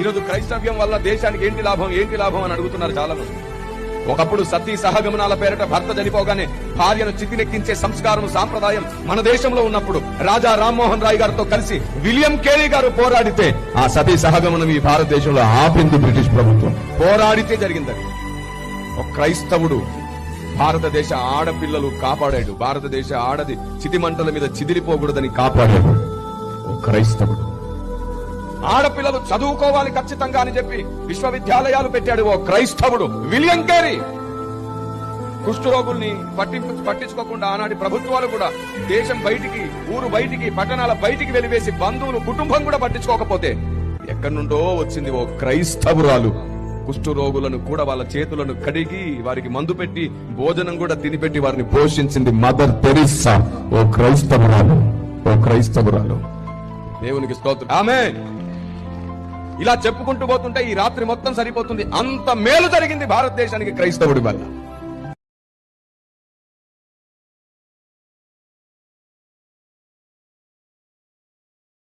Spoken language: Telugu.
ఈరోజు క్రైస్తవ్యం వల్ల దేశానికి ఏంటి లాభం ఏంటి లాభం అని అడుగుతున్నారు చాలా మంది ఒకప్పుడు సతీ సహగమనాల పేరిట భర్త చనిపోగానే భార్యను చితినెక్కించే సంస్కారం సాంప్రదాయం మన దేశంలో ఉన్నప్పుడు రాజా రామ్మోహన్ రాయ్ గారితో కలిసి విలియం కేరీ గారు పోరాడితే ఆ సతీ సహగమనం ఈ భారతదేశంలో ఆపింది బ్రిటిష్ ప్రభుత్వం. పోరాడితే జరిగింది ఒక క్రైస్తవుడు భారతదేశ ఆడపిల్లలు కాపాడాడు భారతదేశ ఆడది చితిమంటల మీద చిదిరిపోకూడదని కాపాడాడు. ఒక క్రైస్తవుడు. ఆడపిల్లలు చదువుకోవాలి ఖచ్చితంగా అని చెప్పి విశ్వవిద్యాలయాలు పెట్టాడు ఓ క్రైస్తవుడు విలియం కేరీ. కుష్ఠరోగుల్ని పట్టింపు పట్టించుకోకుండా ఆనాటి ప్రభుత్వాలు కూడా దేశం బయటికి ఊరు బయటికి పట్టణాల బయటికి వెలివేసి బంధువులు కుటుంబం కూడా పట్టించుకోకపోతే ఎక్కడి నుండో వచ్చింది ఓ క్రైస్తవురాలు. కుష్ఠరోగులను కూడా వాళ్ళ చేతులను కడిగి వారికి మందు పెట్టి భోజనం కూడా తినిపెట్టి వారిని పోషించింది మదర్ తెరిస్సా. ఓ క్రైస్తవురాలు ఓ క్రైస్తవురాలు. దేవునికి స్తోత్రం. ఆమె ఇలా చెప్పుకుంటూ పోతుంటే ఈ రాత్రి మొత్తం సరిపోతుంది. అంత మేలు జరిగింది భారతదేశానికి క్రైస్తవుడి వల్ల.